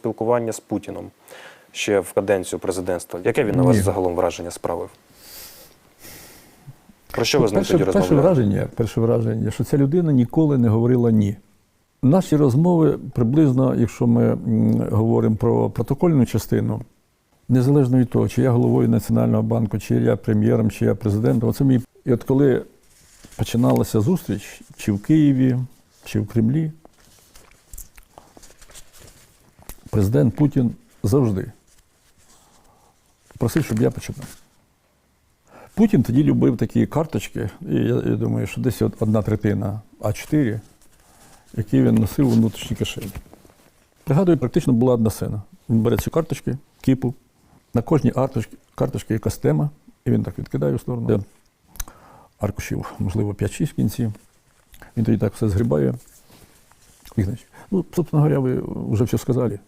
спілкування з Путіном ще в каденцію президентства. Яке він на вас Ні. загалом враження справив? Про що ви з ним перше, тоді перше враження, перше враження, що ця людина ніколи не говорила ні. Наші розмови приблизно, якщо ми говоримо про протокольну частину, незалежно від того, чи я головою Національного банку, чи я прем'єром, чи я президентом, оце мій. І от коли починалася зустріч, чи в Києві, чи в Кремлі, президент Путін завжди просив, щоб я починав. Путін тоді любив такі карточки, і я, я думаю, що десь одна третина А4, які він носив у внутрішній кишені. Пригадую, практично була одна сцена. Він бере ці карточки, кіпу, на кожній карточці, якась тема, і він так відкидає в сторону. Аркушів, можливо, 5-6 в кінці. Він тоді так все згрібає. Ну, собственно говоря, ви вже все сказали.